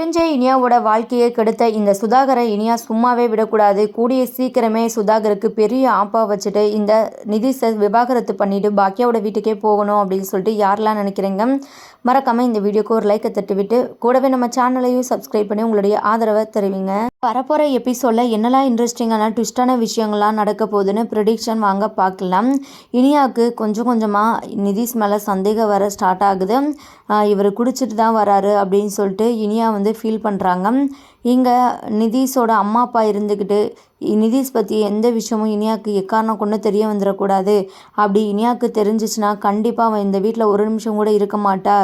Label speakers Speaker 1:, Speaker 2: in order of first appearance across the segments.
Speaker 1: தெரிஞ்ச இனியாவோட வாழ்க்கையை கெடுத்த இந்த சுதாகரை இனியா சும்மாவே விடக்கூடாது. கூடிய சீக்கிரமே சுதாகருக்கு பெரிய ஆப்பா வச்சுட்டு இந்த நிதிஷை விவாகரத்து பண்ணிட்டு பாக்கியாவோட வீட்டுக்கே போகணும் அப்படின்னு சொல்லிட்டு யாரெல்லாம் நினைக்கிறீங்க? மறக்காமல் இந்த வீடியோக்கு ஒரு லைக்கை தட்டிவிட்டு கூடவே நம்ம சேனலையும் சப்ஸ்கிரைப் பண்ணி உங்களுடைய ஆதரவை தருவீங்க. வரப்போகிற எபிசோடில் என்னெல்லாம் இன்ட்ரெஸ்டிங்கான ட்விஸ்டான விஷயங்கள்லாம் நடக்க போகுதுன்னு ப்ரிடிக்ஷன் வாங்க பார்க்கலாம். இனியாவுக்கு கொஞ்சம் கொஞ்சமாக நிதிஷ் மேலே சந்தேகம் வர ஸ்டார்ட் ஆகுது. இவர் குடிச்சிட்டு தான் வராரு அப்படின்னு சொல்லிட்டு இனியா வந்து ஃபீல் பண்ணுறாங்க இங்கே நிதிஷோட அம்மா அப்பா இருந்துக்கிட்டு நிதிஷ் பற்றி எந்த விஷயமும் இனியாவுக்கு எக்காரணம் கொண்டு தெரிய வந்துடக்கூடாது. அப்படி இனியாவுக்கு தெரிஞ்சிச்சுன்னா கண்டிப்பாக அவன் இந்த வீட்டில் ஒரு நிமிஷம் கூட இருக்க மாட்டா.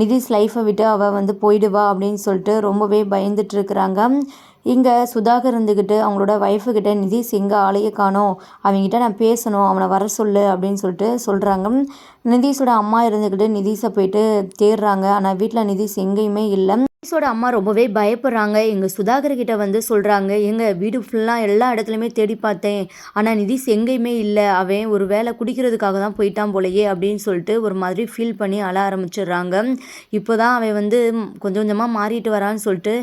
Speaker 1: நிதிஷ் லைஃப்பை விட்டு அவள் வந்து போயிடுவா அப்படின்னு சொல்லிட்டு ரொம்பவே பயந்துட்டு இருக்கிறாங்க. இங்கே சுதாகர் இருந்துக்கிட்டு அவங்களோட ஒய்ஃபுக்கிட்ட நிதிஷ் எங்கே ஆளைய காணோம். அவங்ககிட்ட நான் பேசணும் அவனை வர சொல்லு அப்படின்னு சொல்லிட்டு சொல்கிறாங்க நிதிஷோட அம்மா இருந்துக்கிட்டு நிதிஷை போயிட்டு தேடுறாங்க. ஆனால் வீட்டில் நிதிஷ் எங்கேயுமே இல்லை. நிதிஷோட அம்மா ரொம்பவே பயப்படுறாங்க. எங்கள் சுதாகர் கிட்ட வந்து சொல்கிறாங்க எங்கள் வீடு ஃபுல்லாக எல்லா இடத்துலையுமே தேடி பார்த்தேன். ஆனால் நிதிஷ் எங்கேயுமே இல்லை. அவன் ஒரு வேலை குடிக்கிறதுக்காக தான் போயிட்டான் போலையே அப்படின்னு சொல்லிட்டு ஒரு மாதிரி ஃபீல் பண்ணி அழ ஆரம்பிச்சிடுறாங்க. இப்போ தான் அவன் வந்து கொஞ்சம் கொஞ்சமாக மாறிட்டு வரான்னு சொல்லிட்டு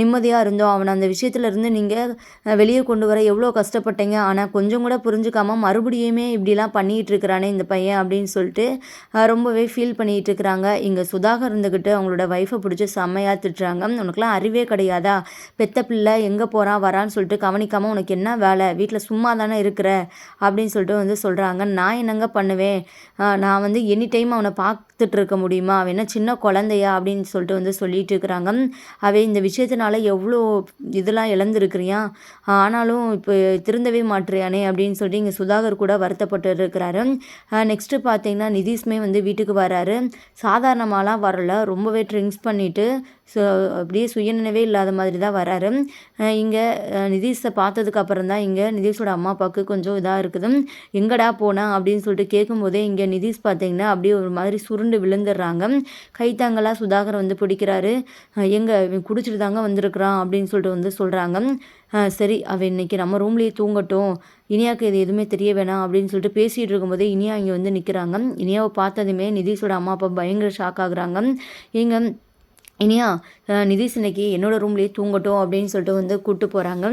Speaker 1: நிம்மதியாக இருந்தோம். அவனை அந்த விஷயத்துலேருந்து நீங்கள் வெளியே கொண்டு வர எவ்வளோ கஷ்டப்பட்டீங்க? ஆனால் கொஞ்சம் கூட புரிஞ்சுக்காமல் மறுபடியுமே இப்படிலாம் பண்ணிகிட்டு இருக்கிறானே இந்த பையன் அப்படின்னு சொல்லிட்டு ரொம்பவே ஃபீல் பண்ணிகிட்டு இருக்கிறாங்க. இங்கே சுதாகர் இருந்துக்கிட்டு அவங்களோட ஒய்ஃபை பிடிச்சி செம்மையாக திட்டுறாங்க உனக்குலாம் அறிவே கிடையாதா? பெத்த பிள்ளை எங்கே போகிறான் வரான்னு சொல்லிட்டு கவனிக்காமல் உனக்கு என்ன வேலை? வீட்டில் சும்மா தானே இருக்கிற? அப்படின்னு சொல்லிட்டு வந்து சொல்கிறாங்க நான் என்னங்க பண்ணுவேன்? நான் வந்து எனி டைம் அவனை பார்க்க பார்த்துட்டு இருக்க முடியுமா? அவன் என்ன சின்ன குழந்தையா? அப்படின்னு சொல்லிட்டு வந்து சொல்லிட்டு இருக்கிறாங்க அவை இந்த விஷயத்தினால எவ்வளோ இதெல்லாம் இழந்திருக்கிறியா? ஆனாலும் இப்போ திருந்தவே மாட்டுறியானே அப்படின்னு சொல்லிட்டு இங்கே சுதாகர் கூட வருத்தப்பட்டு இருக்கிறாரு நெக்ஸ்ட்டு பார்த்தீங்கன்னா நிதிஷ்மே வந்து வீட்டுக்கு வராரு. சாதாரணமாலாம் வரல. ரொம்பவே ட்ரிங்க்ஸ் பண்ணிவிட்டு ஸோ அப்படியே சுயநினைவே இல்லாத மாதிரி தான் வராரு. இங்கே நிதிஷை பார்த்ததுக்கு அப்புறம் தான் இங்கே நிதிஷோட அம்மா அப்பாவுக்கு கொஞ்சம் இதாக இருக்குது. எங்கடா போனா? அப்படின்னு சொல்லிட்டு கேட்கும்போதே இங்கே நிதிஷ் பார்த்தீங்கன்னா அப்படியே ஒரு மாதிரி சுரு சுருண்டு விழுந்துடுறாங்க. கைத்தாங்களாக சுதாகர் வந்து பிடிக்கிறாரு. எங்கே குடிச்சிட்டு தாங்க வந்திருக்கிறான் அப்படின்னு சொல்லிட்டு வந்து சொல்கிறாங்க சரி அவள் இன்றைக்கி நம்ம ரூம்லேயே தூங்கட்டும். இனியாவுக்கு இது எதுவுமே தெரிய வேணாம் அப்படின்னு சொல்லிட்டு பேசிகிட்டு இருக்கும்போதே இனியா இங்கே வந்து நிற்கிறாங்க இனியாவை பார்த்ததுமே நிதிஷோட அம்மா அப்பா பயங்கர ஷாக் ஆகுறாங்க. இங்கே இனியா நிதிஷ் இன்னைக்கு என்னோடய ரூம்லேயே தூங்கட்டும் அப்படின்னு சொல்லிட்டு வந்து கூப்பிட்டு போகிறாங்க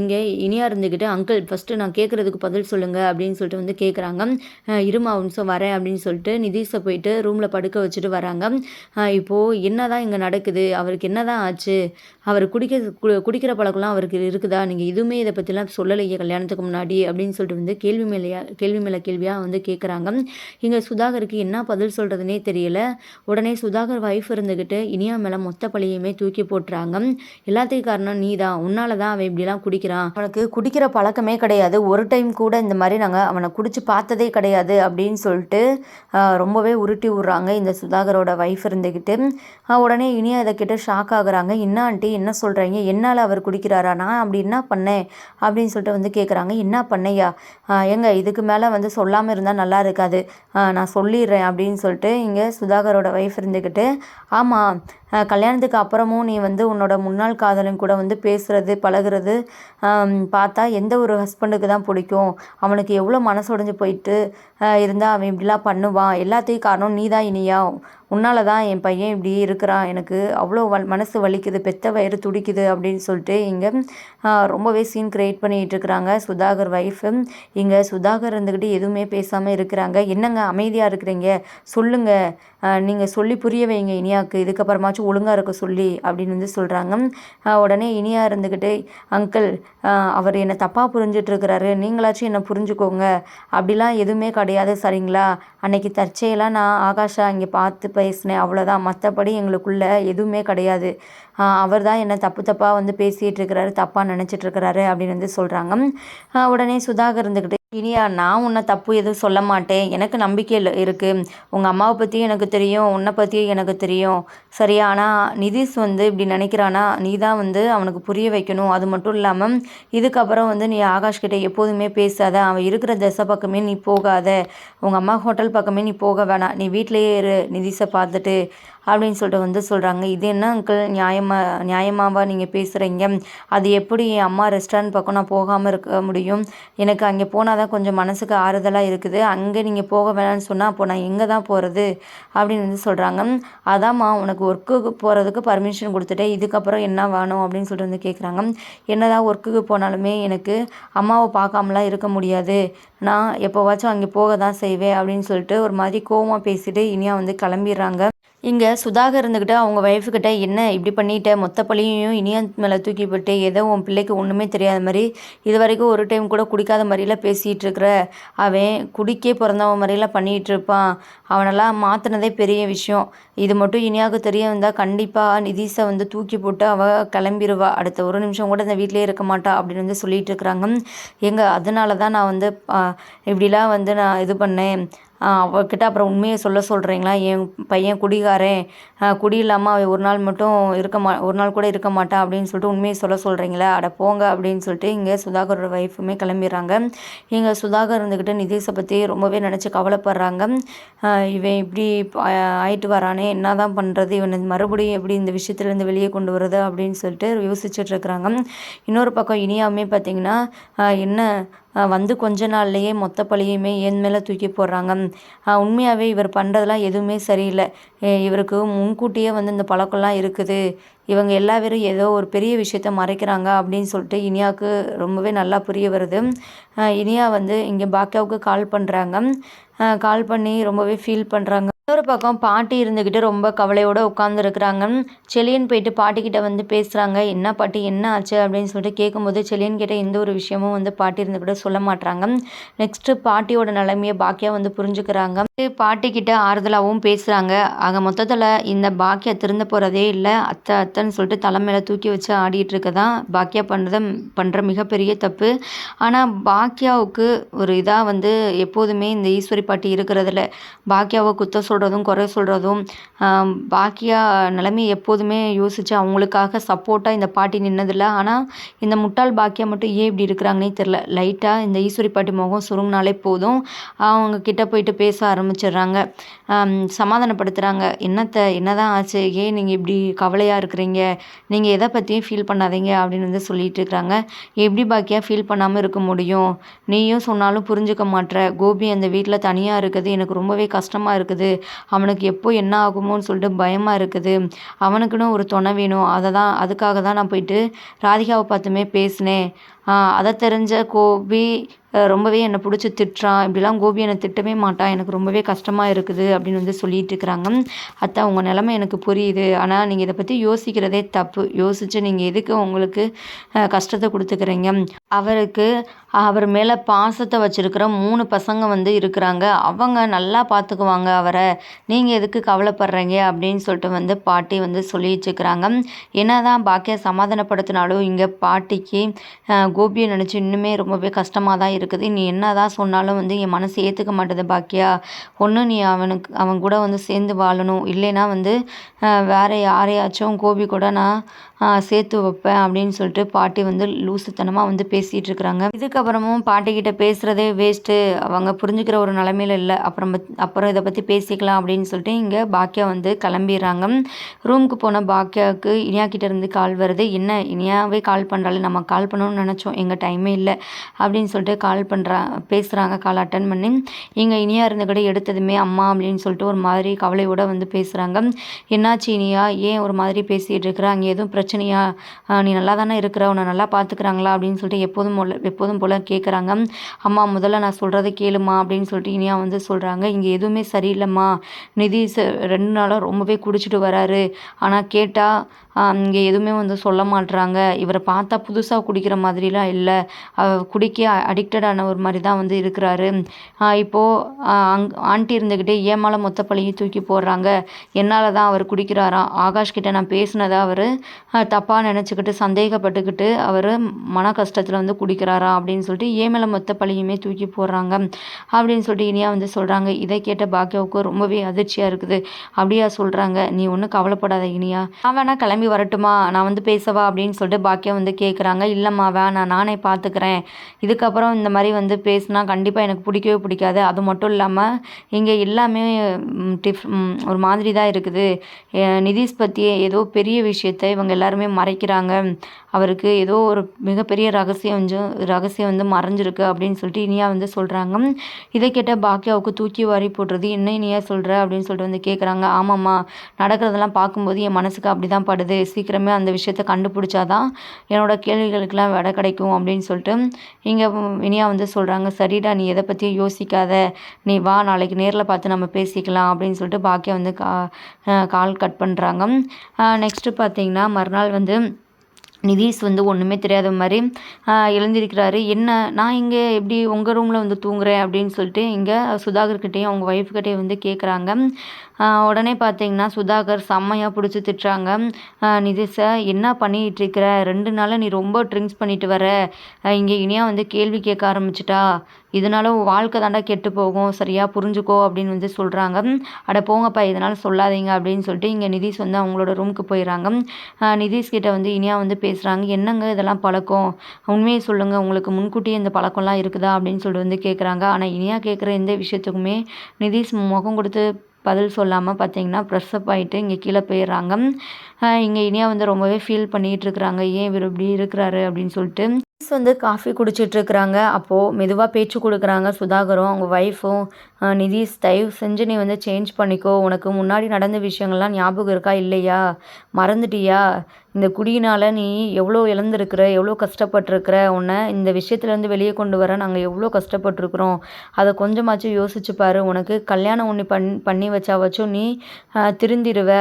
Speaker 1: இங்கே இனியா இருந்துக்கிட்டு அங்கிள் ஃபஸ்ட்டு நான் கேட்குறதுக்கு பதில் சொல்லுங்கள் அப்படின்னு சொல்லிட்டு வந்து கேட்குறாங்க இருமா நிமிஷம் வரேன் அப்படின்னு சொல்லிட்டு நிதிஷை போயிட்டு ரூமில் படுக்க வச்சுட்டு வராங்க. இப்போது என்ன தான் இங்கே நடக்குது? அவருக்கு என்ன தான் ஆச்சு? அவர் குடிக்க குடிக்கிற பழக்கம்லாம் அவருக்கு இருக்குதா? நீங்கள் இதுவுமே இதை பற்றிலாம் சொல்லலையே கல்யாணத்துக்கு முன்னாடி அப்படின்னு சொல்லிட்டு வந்து கேள்வி மேலேயா கேள்வி மேலே கேள்வியாக வந்து கேட்குறாங்க இங்கே சுதாகருக்கு என்ன பதில் சொல்கிறதுனே தெரியல. உடனே சுதாகர் ஒய்ஃப் இருந்துக்கிட்டு சொல்லிட்டு இனியா மேலே மொத்த பழியுமே தூக்கி போட்டுறாங்க. எல்லாத்துக்கும் காரணம் நீ தான் உன்னால தான் அவன் இப்படிலாம் குடிக்கிறான். அவனுக்கு குடிக்கிற பழக்கமே கிடையாது. ஒரு டைம் கூட இந்த மாதிரி நாங்கள் அவனை குடிச்சு பார்த்ததே கிடையாது அப்படின்னு சொல்லிட்டு ரொம்பவே உருட்டி விட்றாங்க இந்த சுதாகரோட ஒய்ஃப் இருந்துக்கிட்டு உடனே இனியா இதை கிட்ட ஷாக் ஆகுறாங்க. என்ன ஆண்டி என்ன சொல்கிறீங்க என்னால் அவர் குடிக்கிறாரா? நான் அப்படி என்ன பண்ணேன்? அப்படின்னு சொல்லிட்டு வந்து கேட்குறாங்க என்ன பண்ணையா? எங்க இதுக்கு மேலே வந்து சொல்லாமல் இருந்தால் நல்லா இருக்காது. நான் சொல்லிடுறேன் அப்படின்னு சொல்லிட்டு இங்கே சுதாகரோட ஒய்ஃப் இருந்துக்கிட்டு ஆமாம் ஆமாம் கல்யாணத்துக்கு அப்புறமும் நீ வந்து உன்னோட முன்னாள் காதலன் கூட வந்து பேசுகிறது பழகுறது பார்த்தா எந்த ஒரு ஹஸ்பண்டுக்கு தான் பிடிக்கும். அவனுக்கு எவ்வளோ மனசு உடஞ்சி போயிட்டு இருந்தால் அவன் இப்படிலாம் பண்ணுவான். எல்லாத்தையும் காரணம் நீ தான் இனியா. உன்னால தான் என் பையன் இப்படி இருக்கிறான். எனக்கு அவ்வளோ வல் மனசு வலிக்குது பெத்த வயிறு துடிக்குது அப்படின்னு சொல்லிட்டு இங்கே ரொம்பவே சீன் க்ரியேட் பண்ணிகிட்டு இருக்கிறாங்க சுதாகர் ஒய்ஃபு இங்கே சுதாகர் இருந்துக்கிட்டு எதுவுமே பேசாமல் இருக்கிறாங்க. என்னங்க அமைதியாக இருக்கிறீங்க? சொல்லுங்கள் நீங்கள் சொல்லி புரிய வைங்க இனியாவுக்கு இதுக்கப்புறமாச்சும் ஒழுங்காக இருக்க சொல்லி அப்படின்னு வந்து சொல்கிறாங்க உடனே இனியா இருந்துக்கிட்டு அங்கிள் அவர் என்னை தப்பாக புரிஞ்சிட்ருக்கிறாரு நீங்களாச்சும் என்னை புரிஞ்சுக்கோங்க. அப்படிலாம் எதுவுமே கிடையாது சரிங்களா? அன்னைக்கு தற்செயலாக நான் ஆகாஷா இங்கே பார்த்து பேசினேன். அவ்வளோதான் மற்றபடி எங்களுக்குள்ள எதுவுமே கிடையாது. அவர் தான் என்னை தப்பு தப்பாக வந்து பேசிகிட்டு இருக்கிறாரு தப்பாக நினச்சிட்ருக்கிறாரு அப்படின்னு வந்து சொல்கிறாங்க உடனே சுதாகர் இருந்துக்கிட்டு இனியா நான் உன்னை தப்பு எதுவும் சொல்ல மாட்டேன். எனக்கு நம்பிக்கை இருக்குது உங்கள் அம்மாவை பற்றியும் எனக்கு தெரியும் உன்னை பற்றியும் எனக்கு தெரியும். சரியா? ஆனால் நிதிஷ் வந்து இப்படி நினைக்கிறானா? நீ தான் வந்து அவனுக்கு புரிய வைக்கணும். அது மட்டும் இல்லாமல் இதுக்கப்புறம் வந்து நீ ஆகாஷ் கிட்டே எப்போதுமே பேசாத. அவன் இருக்கிற திசை பக்கமே நீ போகாத. உங்கள் அம்மா ஹோட்டல் பக்கமே நீ போக வேணாம். நீ வீட்டிலேயே இரு நிதிஷை பார்த்துட்டு. அப்படின்னு சொல்லிட்டு வந்து சொல்கிறாங்க இது என்ன அங்கிள் நியாயமாக நியாயமாவா நீங்கள் பேசுகிறீங்க அது எப்படி என் அம்மா ரெஸ்டாரண்ட் பக்கம் நான் போகாமல் இருக்க முடியும்? எனக்கு அங்கே போனால் தான் கொஞ்சம் மனசுக்கு ஆறுதலாக இருக்குது. அங்கே நீங்கள் போக வேணாம்னு சொன்னால் அப்போ நான் எங்கே தான் போகிறது அப்படின்னு வந்து சொல்கிறாங்க அதாம்மா உனக்கு ஒர்க்குக்கு போகிறதுக்கு பர்மிஷன் கொடுத்துட்டேன். இதுக்கப்புறம் என்ன வேணும்? அப்படின்னு சொல்லிட்டு வந்து கேட்குறாங்க என்னதான் ஒர்க்குக்கு போனாலுமே எனக்கு அம்மாவை பார்க்காமலாம் இருக்க முடியாது. நான் எப்போவாச்சும் அங்கே போக தான் செய்வேன் அப்படின்னு சொல்லிட்டு ஒரு மாதிரி கோவமாக பேசிட்டு இனியா வந்து கிளம்பிடுறாங்க. இங்கே சுதாகர் இருந்துக்கிட்டு அவங்க ஒய்ஃபுக்கிட்ட என்ன இப்படி பண்ணிட்ட? மொத்த பழியையும் இனியா மேலே தூக்கி போட்டு ஏதோ உன் பிள்ளைக்கு ஒன்றுமே தெரியாத மாதிரி இது வரைக்கும் ஒரு டைம் கூட குடிக்காத மாதிரிலாம் பேசிகிட்டு இருக்கிற. அவன் குடிக்கே பிறந்தவன் மாதிரிலாம் பண்ணிகிட்டு இருப்பான். அவனெல்லாம் மாற்றினதே பெரிய விஷயம். இது மட்டும் இனியாவுக்கு தெரிய வந்தால் கண்டிப்பாக நிதிஷை வந்து தூக்கி போட்டு அவள் கிளம்பிடுவா அடுத்த ஒரு நிமிஷம் கூட இந்த வீட்டிலே இருக்க மாட்டா அப்படின்னு வந்து சொல்லிகிட்டு இருக்கிறாங்க. எங்கள் அதனால தான் நான் வந்து இப்படிலாம் வந்து நான் இது பண்ணேன். அவக்கிட்ட அப்புறம் உண்மையை சொல்ல சொல்கிறீங்களா என் பையன் குடிகாரன். குடி இல்லாமல் அவன் ஒரு நாள் மட்டும் இருக்க மா ஒரு நாள் கூட இருக்க மாட்டான் அப்படின்னு சொல்லிட்டு உண்மையை சொல்ல சொல்கிறீங்களா அட போங்க அப்படின்னு சொல்லிட்டு இங்கே சுதாகரோட ஒய்ஃபுமே கிளம்பிடுறாங்க. இங்கே சுதாகர் இருந்துக்கிட்டு நிதிஷை பற்றி ரொம்பவே நினச்சி கவலைப்படுறாங்க. இவன் இப்படி ஆயிட்டு வரானே. என்ன தான் பண்ணுறது இவன் மறுபடியும் எப்படி இந்த விஷயத்துலேருந்து வெளியே கொண்டு வருது அப்படின்னு சொல்லிட்டு யோசிச்சுட்ருக்குறாங்க இன்னொரு பக்கம் இனியாவுமே பார்த்திங்கன்னா என்ன வந்து கொஞ்ச நாள்லேயே மொத்த பழியுமே என் மேலே தூக்கி போடுறாங்க. உண்மையாகவே இவர் பண்ணுறதெல்லாம் எதுவுமே சரியில்லை. இவருக்கு முன்கூட்டியே வந்து இந்த பழக்கம்லாம் இருக்குது. இவங்க எல்லா பேரும் ஏதோ ஒரு பெரிய விஷயத்த மறைக்கிறாங்க அப்படின்னு சொல்லிட்டு இனியாவுக்கு ரொம்பவே நல்லா புரிய வருது. இனியா வந்து இங்கே பாக்கியாவுக்கு கால் பண்ணுறாங்க கால் பண்ணி ரொம்பவே ஃபீல் பண்ணுறாங்க இன்னொரு பக்கம் பாட்டி இருந்துக்கிட்டு ரொம்ப கவலையோடு உட்காந்துருக்குறாங்க செலியன் போயிட்டு பாட்டிக்கிட்ட வந்து பேசுகிறாங்க என்ன பாட்டி என்ன ஆச்சு? அப்படின்னு சொல்லிட்டு கேட்கும்போது செலியன் கிட்ட எந்த ஒரு விஷயமும் வந்து பாட்டி இருந்துக்கிட்ட சொல்ல மாட்டாங்க நெக்ஸ்ட்டு பாட்டியோட நிலைமையை பாக்கியா வந்து புரிஞ்சுக்கிறாங்க. பாட்டிக்கிட்ட ஆறுதலாகவும் பேசுகிறாங்க ஆக மொத்தத்தில் இந்த பாக்கியா திருந்த போகிறதே இல்லை. அத்தை அத்தைன்னு சொல்லிட்டு தலைமையில தூக்கி வச்சு ஆடிட்டு இருக்க தான் பாக்கியா பண்ணுறத பண்ணுற மிகப்பெரிய தப்பு. ஆனால் பாக்கியாவுக்கு ஒரு இதாக வந்து எப்போதுமே இந்த ஈஸ்வரி பாட்டி இருக்கிறதில்ல பாக்கியாவை குத்த சொல்கிறதும் குறை சொல்கிறதும் பாக்கியா நிலைமை எப்போதுமே யோசித்து அவங்களுக்காக சப்போர்ட்டாக இந்த பாட்டி நின்னதில்லை. ஆனால் இந்த முட்டாள் பாக்கியா மட்டும் ஏன் இப்படி இருக்கிறாங்கன்னே தெரில லைட்டாக இந்த ஈஸ்வரி பாட்டி முகம் சுருங்கினாலே போதும். அவங்க கிட்ட போயிட்டு பேச ஆரம்பிச்சிடுறாங்க. சமாதானப்படுத்துகிறாங்க என்னத்தை என்னதான் ஆச்சு? ஏன் நீங்கள் இப்படி கவலையாக இருக்கிறீங்க? நீங்கள் எதை பற்றியும் ஃபீல் பண்ணாதீங்க அப்படின்னு வந்து சொல்லிட்டு இருக்கிறாங்க. எப்படி பாக்கியா ஃபீல் பண்ணாமல் இருக்க முடியும்? நீயும் சொன்னாலும் புரிஞ்சுக்க மாட்ற. கோபி அந்த வீட்டில் தனியாக இருக்குது. எனக்கு ரொம்பவே கஷ்டமாக இருக்குது. அவனுக்கு எப்போ என்ன ஆகுமோன்னு சொல்லிட்டு பயமாக இருக்குது. அவனுக்குன்னு ஒரு துணை வேணும். அதை தான் அதுக்காக தான் நான் போயிட்டு ராதிகாவை பார்த்துமே பேசினேன். அதை தெரிஞ்ச கோபி ரொம்பவே என்னை பிடிச்சி திட்டுறான். இப்படிலாம் கோபி என்னை திட்டவே மாட்டான் எனக்கு ரொம்பவே கஷ்டமாக இருக்குது அப்படின்னு வந்து சொல்லிட்டு இருக்கிறாங்க. அத்தை உங்கள் நிலமை எனக்கு புரியுது. ஆனால் நீங்கள் இதை பற்றி யோசிக்கிறதே தப்பு. யோசித்து நீங்கள் எதுக்கு உங்களுக்கு கஷ்டத்தை கொடுத்துக்கிறீங்க? அவருக்கு அவர் மேலே பாசத்தை வச்சுருக்கிற மூணு பசங்க வந்து இருக்கிறாங்க. அவங்க நல்லா பார்த்துக்குவாங்க அவரை. நீங்கள் எதுக்கு கவலைப்படுறீங்க? அப்படின்னு சொல்லிட்டு வந்து பாட்டி வந்து சொல்லிட்டு இருக்கிறாங்க. என்ன தான் பாக்கியா சமாதானப்படுத்தினாலும் இங்கே பாட்டிக்கு கோபியை நினச்சி இன்னுமே ரொம்பவே கஷ்டமாக தான் இருக்குது. நீ என்ன தான் சொன்னாலும் வந்து என் மனசு ஏற்றுக்க மாட்டேது பாக்கியா. ஒன்று நீ அவனுக்கு அவன் கூட வந்து சேர்ந்து வாழணும். இல்லைன்னா வந்து வேறு யாரையாச்சும் கோபி கூட நான் சேர்த்து வைப்பேன் அப்படின்னு சொல்லிட்டு பாட்டி வந்து லூசுத்தனமாக வந்து பேசிகிட்டு இருக்கிறாங்க. இதுக்கப்புறமும் பாட்டிக்கிட்ட பேசுகிறதே வேஸ்ட்டு அவங்க புரிஞ்சுக்கிற ஒரு நிலமையில இல்லை. அப்புறம் அப்புறம் இதை பற்றி பேசிக்கலாம் அப்படின்னு சொல்லிட்டு இங்கே பாக்கியா வந்து கிளம்பிடுறாங்க. ரூமுக்கு போன பாக்கியாவுக்கு இனியா கிட்டேருந்து கால் வருது. என்ன இனியாவே கால் பண்ணுறாள் நம்ம கால் பண்ணணும்னு நினச்சோம். எங்கள் டைமே இல்லை. அப்படின்னு சொல்லிட்டு கால் பண்ணுறா பேசுகிறாங்க கால் அட்டன் பண்ணி இங்கே இனியா இருந்த கூட எடுத்ததுமே அம்மா அப்படின்னு சொல்லிட்டு ஒரு மாதிரி கவலையோடு வந்து பேசுகிறாங்க என்னாச்சு இனியா? ஏன் ஒரு மாதிரி பேசிகிட்டு இருக்கிறாங்க அங்கே எதுவும் பிரச்சனையா? நீ நல்லா தானே இருக்கிற? உன்னை நல்லா பார்த்துக்கிறாங்களா அப்படின்னு சொல்லிட்டு எப்போதும் போல் எப்போதும் போல் கேட்குறாங்க அம்மா முதல்ல நான் சொல்கிறத கேளுமா? அப்படின்னு சொல்லிட்டு இனியா வந்து சொல்கிறாங்க இங்கே எதுவுமே சரியில்லைம்மா. நிதி ரெண்டு நாளாக ரொம்பவே குடிச்சிட்டு வராரு. ஆனால் கேட்டால் இங்கே எதுவுமே வந்து சொல்ல மாட்றாங்க. இவரை பார்த்தா புதுசாக குடிக்கிற மாதிரிலாம் இல்லை. குடிக்க அடிக்டடான ஒரு மாதிரி தான் வந்து இருக்கிறாரு. இப்போது அங் ஆண்டி இருந்துக்கிட்டே ஏமால மொத்த பழியும் தூக்கி போடுறாங்க. என்னால் தான் அவர் குடிக்கிறாராம் ஆகாஷ் கிட்ட நான் பேசினதாக அவர் தப்பாக நினச்சிக்கிட்டு சந்தேகப்பட்டுக்கிட்டு அவர் மன கஷ்டத்தில் வந்து குடிக்கிறாரா அப்படின்னு சொல்லிட்டு ஏன் மேலே மொத்த பழியுமே தூக்கி போடுறாங்க? அப்படின்னு சொல்லிட்டு இனியா வந்து சொல்கிறாங்க இதை கேட்ட பாக்கியாவுக்கு ரொம்பவே அதிர்ச்சியாக இருக்குது. அப்படியா சொல்கிறாங்க நீ ஒன்றும் கவலைப்படாத இனியா. நான் வேணா கிளம்பி வரட்டுமா? நான் வந்து பேசவா? அப்படின்னு சொல்லிட்டு பாக்கியா வந்து கேட்குறாங்க இல்லைம்மா வேணாம் நானே பார்த்துக்கிறேன் இதுக்கப்புறம் இந்த மாதிரி வந்து பேசினா கண்டிப்பாக எனக்கு பிடிக்கவே பிடிக்காது. அது மட்டும் இல்லாமல் இங்கே எல்லாமே டிஃப் ஒரு மாதிரி தான் இருக்குது. நிதிஸ் நிதிஷ் பற்றி ஏதோ பெரிய விஷயத்தை இவங்க எல்லாருமே மறைக்கிறாங்க. அவருக்கு ஏதோ ஒரு மிகப்பெரிய ரகசியம் வந்து ரகசியம் வந்து மறைஞ்சிருக்கு அப்படின்னு சொல்லிட்டு இனியா வந்து சொல்கிறாங்க இதை கேட்ட பாக்கியாவுக்கு தூக்கி வாரி போடுறது என்ன இனியா சொல்கிற அப்படின்னு சொல்லிட்டு வந்து கேட்குறாங்க ஆமாம்மா நடக்கிறதெல்லாம் பார்க்கும்போது என் மனசுக்கு அப்படி தான் படுது. சீக்கிரமே அந்த விஷயத்தை கண்டுபிடிச்சாதான் என்னோட கேள்விகளுக்கெல்லாம் விடை கிடைக்கும் அப்படின்னு சொல்லிட்டு இங்கே இனியா வந்து சொல்கிறாங்க சரிடா நீ எதை பற்றியும் யோசிக்காத. நீ வா நாளைக்கு நேரில் பார்த்து நம்ம பேசிக்கலாம் அப்படின்னு சொல்லிட்டு பாக்கியா வந்து கா கால் கட் பண்ணுறாங்க நெக்ஸ்ட்டு பார்த்தீங்கன்னா மறுநாள் வந்து நிதிஷ் வந்து ஒன்றுமே தெரியாத மாதிரி எழுந்திருக்கிறாரு. என்ன நான் இங்கே எப்படி உங்கள் ரூமில் வந்து தூங்குறேன் அப்படின்னு சொல்லிட்டு இங்கே சுதாகர்கிட்டேயும் அவங்க ஒய்ஃப்கிட்டையும் வந்து கேட்குறாங்க உடனே பார்த்தீங்கன்னா சுதாகர் செம்மையாக பிடிச்சி திட்டுறாங்க. நிதிஷை என்ன பண்ணிகிட்டு இருக்கிற? ரெண்டு நாளாக நீ ரொம்ப ட்ரிங்க்ஸ் பண்ணிட்டு வர. இங்கே இனியாக வந்து கேள்வி கேட்க ஆரம்பிச்சிட்டா. இதனால உன் வாழ்க்கை தாண்டா கெட்டு போகும். சரியாக புரிஞ்சுக்கோ அப்படின்னு வந்து சொல்கிறாங்க அட போங்கப்பா இதனால் சொல்லாதீங்க அப்படின்னு சொல்லிட்டு இங்கே நிதிஷ் வந்து அவங்களோட ரூமுக்கு போயிடுறாங்க. நிதிஷ்கிட்ட வந்து கிட்ட வந்து இனியா வந்து பேசுகிறாங்க என்னங்க இதெல்லாம் பழக்கம்? உண்மையை சொல்லுங்கள் உங்களுக்கு முன்கூட்டியே இந்த பழக்கம்லாம் இருக்குதா? அப்படின்னு சொல்லிட்டு வந்து கேட்குறாங்க ஆனால் இனியா கேட்குற எந்த விஷயத்துக்குமே நிதிஷ் முகம் கொடுத்து பதில் சொல்லாமல் பார்த்தீங்கன்னா ப்ரெஸ்அப் ஆகிட்டு இங்கே கீழே போயிடுறாங்க. இங்கே இனியா வந்து ரொம்பவே ஃபீல் பண்ணிகிட்டு இருக்கிறாங்க. ஏன் இவர் இப்படி இருக்கிறாரு? அப்படின்னு சொல்லிட்டு வந்து காஃபி குடிச்சிட்டு இருக்கிறாங்க. அப்போது மெதுவாக பேச்சு கொடுக்குறாங்க. சுதாகரும் அவங்க ஒய்ஃபும் நிதிஷ் தயவு செஞ்சு நீ வந்து சேஞ்ச் பண்ணிக்கோ. உனக்கு முன்னாடி நடந்த விஷயங்கள்லாம் ஞாபகம் இருக்கா? இல்லையா? மறந்துட்டியா? இந்த குடியினால் நீ எவ்வளோ இழந்திருக்கிற எவ்வளோ கஷ்டப்பட்டிருக்கிற உன்னை இந்த விஷயத்துலேருந்து வெளியே கொண்டு வர நாங்கள் எவ்வளோ கஷ்டப்பட்டுருக்குறோம். அதை கொஞ்சமாச்சும் யோசிச்சு பாரு. உனக்கு கல்யாணம் ஒன்று பண் பண்ணி வச்சாவாச்சும் நீ திருந்திடுவ திருந்திருவ.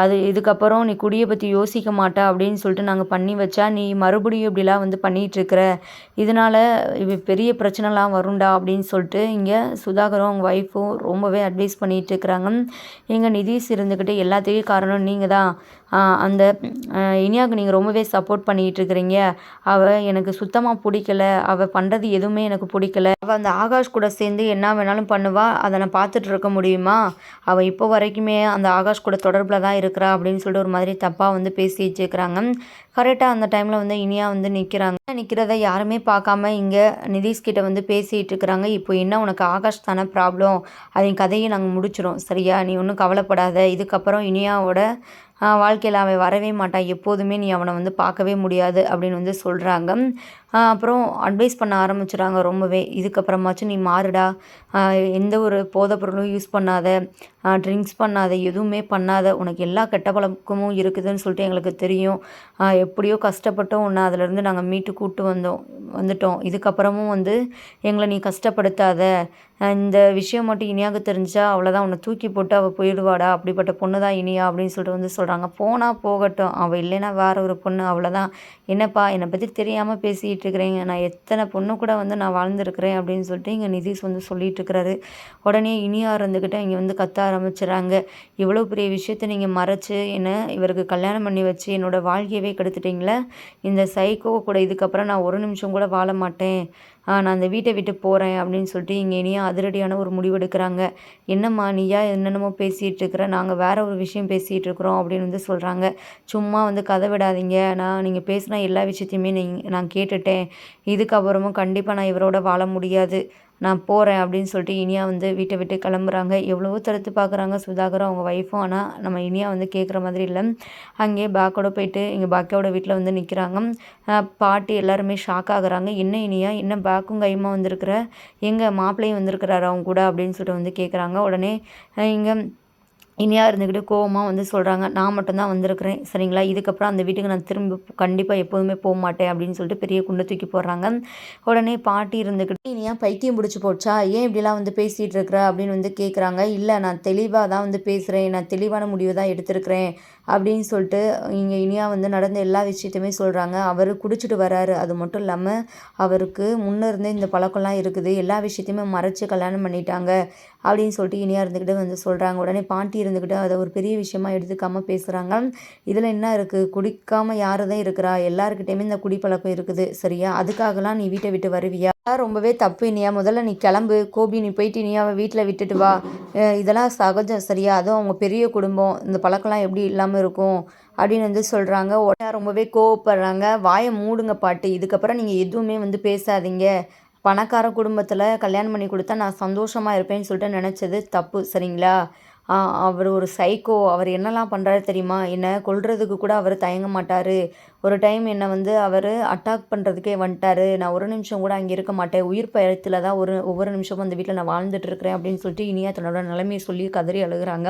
Speaker 1: அது இதுக்கப்புறம் நீ குடியை பற்றி யோசிக்க மாட்டா அப்படின்னு சொல்லிட்டு நாங்கள் பண்ணி வச்சா நீ மறுபடியும் இப்படிலாம் வந்து பண்ணிகிட்ருக்கிற. இதனால் இது பெரிய பிரச்சனைலாம் வரும்டா அப்படின்னு சொல்லிட்டு இங்கே சுதாகரும் அவங்க ஒய்ஃபும் ரொம்பவே அட்வைஸ் பண்ணிகிட்டு இருக்கிறாங்க எங்கள் நிதிஷ் இருந்துக்கிட்டு எல்லாத்துக்கும் காரணம் நீங்கள் தான் அந்த இனியாவுக்கு நீங்கள் ரொம்பவே சப்போர்ட் பண்ணிகிட்டு இருக்கிறீங்க அவள் எனக்கு சுத்தமாக பிடிக்கல. அவள் பண்ணுறது எதுவுமே எனக்கு பிடிக்கல. அவள் அந்த ஆகாஷ் கூட சேர்ந்து என்ன வேணாலும் பண்ணுவாள் அதை நான் பார்த்துட்டு இருக்க முடியுமா? அவள் இப்போ வரைக்குமே அந்த ஆகாஷ் கூட தொடர்பில் தான் இருக்கிறா அப்படின்னு சொல்லிட்டு ஒரு மாதிரி தப்பாக வந்து பேசி வச்சுக்கிறாங்க கரெக்டாக அந்த டைமில் வந்து இனியா வந்து நிற்கிறாங்க நிற்கிறத யாருமே பார்க்காம இங்கே நிதிஷ்கிட்ட வந்து பேசிகிட்டு இருக்கிறாங்க. இப்போ என்ன உனக்கு ஆகாஷ் தானே ப்ராப்ளம் அதன் கதையை நாங்கள் முடிச்சிடும் சரியா? நீ ஒன்றும் கவலைப்படாத. இதுக்கப்புறம் இனியாவோட வாழ்க்கையில் அவன் வரவே மாட்டான். எப்போதுமே நீ அவனை வந்து பார்க்கவே முடியாது அப்படின்னு வந்து சொல்கிறாங்க அப்புறம் அட்வைஸ் பண்ண ஆரம்பிச்சிடுறாங்க ரொம்பவே. இதுக்கப்புறமாச்சும் நீ மாறுடா. எந்த ஒரு போதைப் பொருளும் யூஸ் பண்ணாத. ட்ரிங்க்ஸ் பண்ணாத. எதுவுமே பண்ணாத. உனக்கு எல்லா கெட்ட பழக்கமும் இருக்குதுன்னு சொல்லிட்டு எங்களுக்கு தெரியும். எப்படியோ கஷ்டப்பட்டோம். உன்னை அதிலேருந்து நாங்கள் மீட்டு கூட்டு வந்தோம் வந்துட்டோம். இதுக்கப்புறமும் வந்து எங்களை நீ கஷ்டப்படுத்தாத. இந்த விஷயம் மட்டும் இனியாக தெரிஞ்சா அவ்வளோதான் உன்னை தூக்கி போட்டு அவள் போயிடுவாடா. அப்படிப்பட்ட பொண்ணு தான் இனியா அப்படின்னு சொல்லிட்டு வந்து சொல்கிறாங்க போனால் போகட்டும். அவள் இல்லைன்னா வேற ஒரு பொண்ணு. அவ்வளோதான் என்னப்பா? என்னை பற்றி தெரியாமல் பேசிட்டு இருக்கிறீங்க நான் எத்தனை பொண்ணு கூட வந்து நான் வாழ்ந்துருக்கிறேன் அப்படின்னு சொல்லிட்டு இங்கே நிதிஷ் வந்து சொல்லிட்டு இருக்கிறாரு உடனே இனியா இருந்துக்கிட்ட இங்கே வந்து கத்த ஆரம்பிச்சிடுறாங்க இவ்வளோ பெரிய விஷயத்த நீங்கள் மறைச்சு என்ன இவருக்கு கல்யாணம் பண்ணி வச்சு என்னோடய வாழ்க்கையவே கெடுத்துட்டிங்களே? இந்த சைக்கோ கூட இதுக்கப்புறம் நான் ஒரு நிமிஷம் கூட வாழ மாட்டேன். நான் அந்த வீட்டை விட்டு போகிறேன் அப்படின்னு சொல்லிட்டு இங்கே இனியா அதிரடியான ஒரு முடிவு எடுக்கிறாங்க என்னம்மா நீயா என்னென்னமோ பேசிகிட்டு இருக்கிற? நாங்கள் வேறு ஒரு விஷயம் பேசிகிட்டு இருக்கிறோம் அப்படின்னு வந்து சொல்கிறாங்க சும்மா வந்து கதை விடாதீங்க. நான் நீங்கள் பேசின எல்லா விஷயத்தையுமே நீ நான் கேட்டுட்டேன். இதுக்கப்புறமும் கண்டிப்பாக நான் இவரோட வாழ முடியாது. நான் போகிறேன் அப்படின்னு சொல்லிட்டு இனியா வந்து வீட்டை விட்டு கிளம்புறாங்க. எவ்வளவோ தடுத்து பார்க்குறாங்க சுதாகரும் அவங்க ஒய்ஃபும் ஆனால் நம்ம இனியா வந்து கேட்குற மாதிரி இல்லை. அங்கேயே பேக்கோட போயிட்டு இங்கே பாக்கியோட வீட்டில் வந்து நிற்கிறாங்க பாட்டி எல்லாருமே ஷாக் ஆகுறாங்க. என்ன இனியா என்ன பேக்கும் கையுமா வந்திருக்கிற? எங்கள் மாப்பிள்ளையும் வந்திருக்கிறாரு அவங்க கூட அப்படின்னு சொல்லிட்டு வந்து கேட்குறாங்க உடனே இங்கே இனியாக இருந்துக்கிட்டு கோவமாக வந்து சொல்கிறாங்க நான் மட்டும்தான் வந்திருக்கிறேன். சரிங்களா? இதுக்கப்புறம் அந்த வீட்டுக்கு நான் திரும்ப கண்டிப்பாக எப்போதுமே போக மாட்டேன் அப்படின்னு சொல்லிட்டு பெரிய குண்டை தூக்கி போடுறாங்க. உடனே பாட்டி இருந்துக்கிட்டு இனியா பைத்தியம் பிடிச்சி போச்சா? ஏன் இப்படிலாம் வந்து பேசிகிட்டு இருக்கிற? அப்படின்னு வந்து கேட்குறாங்க இல்லை நான் தெளிவாக தான் வந்து பேசுகிறேன் நான் தெளிவான முடிவு தான் எடுத்திருக்கிறேன். அப்படின்னு சொல்லிட்டு இங்கே இனியா வந்து நடந்த எல்லா விஷயத்தையுமே சொல்கிறாங்க அவர் குடிச்சிட்டு வராரு. அது மட்டும் இல்லாமல் அவருக்கு முன்னே இருந்தே இந்த பழக்கம்லாம் இருக்குது. எல்லா விஷயத்தையுமே மறைச்சு கல்யாணம் பண்ணிட்டாங்க அப்படின்னு சொல்லிட்டு இனியா இருந்துக்கிட்டு வந்து சொல்கிறாங்க உடனே பாட்டி இருந்துக்கிட்டு அதை ஒரு பெரிய விஷயமா எடுத்துக்காமல் பேசுகிறாங்க இதில் என்ன இருக்குது குடிக்காமல் யார் தான் இருக்கிறா? எல்லாருக்கிட்டேயுமே இந்த குடிப்பழக்கம் இருக்குது. சரியா? அதுக்காகலாம் நீ வீட்டை விட்டு வருவியா? ரொம்பவே தப்பு இனியா. முதல்ல நீ கிளம்பு. கோபி நீ போயிட்டு இனியாவை வீட்டில் விட்டுட்டு வா. இதெல்லாம் சகஜம் சரியா? அதுவும் அவங்க பெரிய குடும்பம். இந்த பழக்கம்லாம் எப்படி இல்லாமல் இருக்கும்? அப்படின்னு வந்து சொல்கிறாங்க உடனே ரொம்பவே கோவப்படுறாங்க. வாயை மூடுங்க பாட்டு. இதுக்கப்புறம் நீங்கள் எதுவுமே வந்து பேசாதீங்க. பணக்கார குடும்பத்தில் கல்யாணம் பண்ணி கொடுத்தா நான் சந்தோஷமாக இருப்பேன்னு சொல்லிட்டு நினச்சது தப்பு சரிங்களா? அவர் ஒரு சைக்கோ அவர் என்னெல்லாம் பண்ணுறாரு தெரியுமா? என்னை கொள்றதுக்கு கூட அவர் தயங்க மாட்டார். ஒரு டைம் என்னை வந்து அவர் அட்டாக் பண்ணுறதுக்கே வந்துட்டாரு. நான் ஒரு நிமிஷம் கூட அங்கே இருக்க மாட்டேன். உயிர் பயத்தில் தான் ஒரு ஒவ்வொரு நிமிஷமும் அந்த வீட்டில் நான் வாழ்ந்துட்டு இருக்கிறேன் அப்படின்னு சொல்லிட்டு இனியா தன்னோட நிலைமையை சொல்லி கதறி அழுகுறாங்க.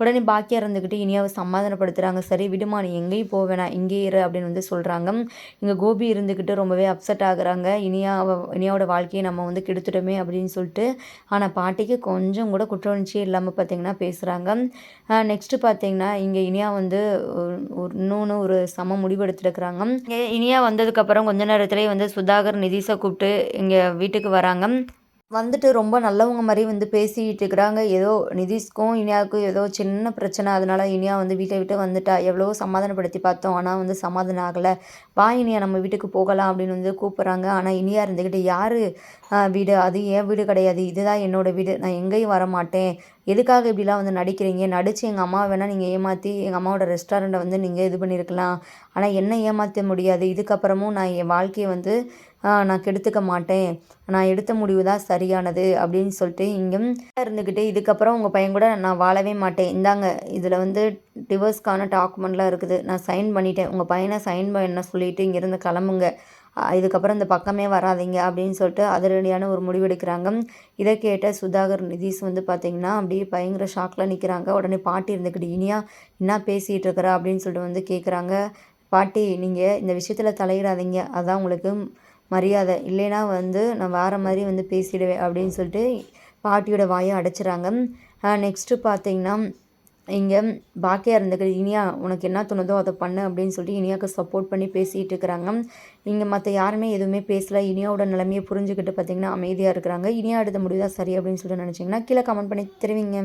Speaker 1: உடனே பாக்கியா இருந்துக்கிட்டு இனியாவை சமாதானப்படுத்துகிறாங்க சரி விடுமா நீ எங்கேயும் போக வேணாம். இரு அப்படின்னு வந்து சொல்கிறாங்க இங்கே கோபி இருந்துக்கிட்டு ரொம்பவே அப்செட் ஆகுறாங்க. இனியாவை இனியாவோட வாழ்க்கையை நம்ம வந்து கெடுத்துட்டோமே அப்படின்னு சொல்லிட்டு ஆனால் பாட்டிக்கு கொஞ்சம் கூட குற்ற உணர்ச்சியே இல்லாமல் பார்த்தீங்கன்னா பேசுகிறாங்க நெக்ஸ்ட்டு பார்த்தீங்கன்னா இங்கே இனியா வந்து இன்னொன்று ஒரு சம முடிவெடுத்து வச்சுருக்குறாங்க இங்கே இனியா வந்ததுக்கப்புறம் கொஞ்ச நேரத்துலேயே வந்து சுதாகர் நிதிஷை கூப்பிட்டு இங்கே வீட்டுக்கு வராங்க. வந்துட்டு ரொம்ப நல்லவங்க மாதிரி வந்து பேசிக்கிட்டு இருக்கிறாங்க. ஏதோ நிதிஷ்க்கும் இனியாவுக்கும் ஏதோ சின்ன பிரச்சனை. அதனால இனியா வந்து வீட்டை விட்டு வந்துட்டா. எவ்வளவோ சமாதானப்படுத்தி பார்த்தோம். ஆனால் வந்து சமாதானம் ஆகலை. வா இனியா நம்ம வீட்டுக்கு போகலாம் அப்படின்னு வந்து கூப்பிட்றாங்க. ஆனால் இனியா இருந்துக்கிட்டு யார்? வீடு. அது என் வீடு கிடையாது. இதுதான் என்னோடய வீடு. நான் எங்கேயும் வர மாட்டேன் எதுக்காக இப்படிலாம் வந்து நடிக்கிறீங்க? நடித்து எங்கள் அம்மா வேணால் நீங்கள் ஏமாற்றி எங்கள் அம்மாவோட ரெஸ்டாரண்ட்டை வந்து நீங்கள் இது பண்ணியிருக்கலாம். ஆனால் என்ன ஏமாற்ற முடியாது. இதுக்கப்புறமும் நான் என் வாழ்க்கையை வந்து நான் கெடுத்துக்க மாட்டேன். நான் எடுத்த முடிவு தான் சரியானது அப்படின்னு சொல்லிட்டு இங்கே இருந்துக்கிட்டு இதுக்கப்புறம் உங்கள் பையன் கூட நான் வாழவே மாட்டேன். இந்தாங்க இதில் வந்து டிவோர்ஸ்க்கான டாக்குமெண்ட்லாம் இருக்குது. நான் சைன் பண்ணிட்டேன். உங்கள் பையனை சைன் பண்ண சொல்லிவிட்டு இங்கேருந்து கிளம்புங்க. இதுக்கப்புறம் இந்த பக்கமே வராதிங்க அப்படின்னு சொல்லிட்டு அதிரடியான ஒரு முடிவு எடுக்கிறாங்க. இதை கேட்ட சுதாகர் நிதிஷ் வந்து பார்த்திங்கன்னா அப்படியே பயங்கர ஷாக்கில் நிற்கிறாங்க உடனே பாட்டி இருந்துக்கிட்டு இனியா என்ன பேசிகிட்டு இருக்கிறா? அப்படின்னு சொல்லிட்டு வந்து கேட்குறாங்க பாட்டி நீங்கள் இந்த விஷயத்தில் தலையிடாதீங்க. அதான் உங்களுக்கு மரியாதை இல்லைன்னா வந்து நான் வேறு மாதிரி வந்து பேசிடுவேன் அப்படின்னு சொல்லிட்டு பாட்டியோட வாயை அடைச்சிறாங்க நெக்ஸ்ட்டு பார்த்தீங்கன்னா இங்கே பாக்கியாக இருந்துக்கிட்டு இனியா உனக்கு என்ன தோணுதோ அதை பண்ணு அப்படின்னு சொல்லிட்டு இனியாவுக்கு சப்போர்ட் பண்ணி பேசிகிட்டு இருக்கிறாங்க. இங்கே மற்ற யாருமே எதுவுமே பேசல. இனியாவோட நிலைமையை புரிஞ்சுக்கிட்டு பார்த்தீங்கன்னா அமைதியாக இருக்கிறாங்க. இனியா எடுத்த முடிவு தான் சரி அப்படின்னு சொல்லிட்டு நினச்சிங்கன்னா கீழே கமெண்ட் பண்ணி தெரிவிங்க.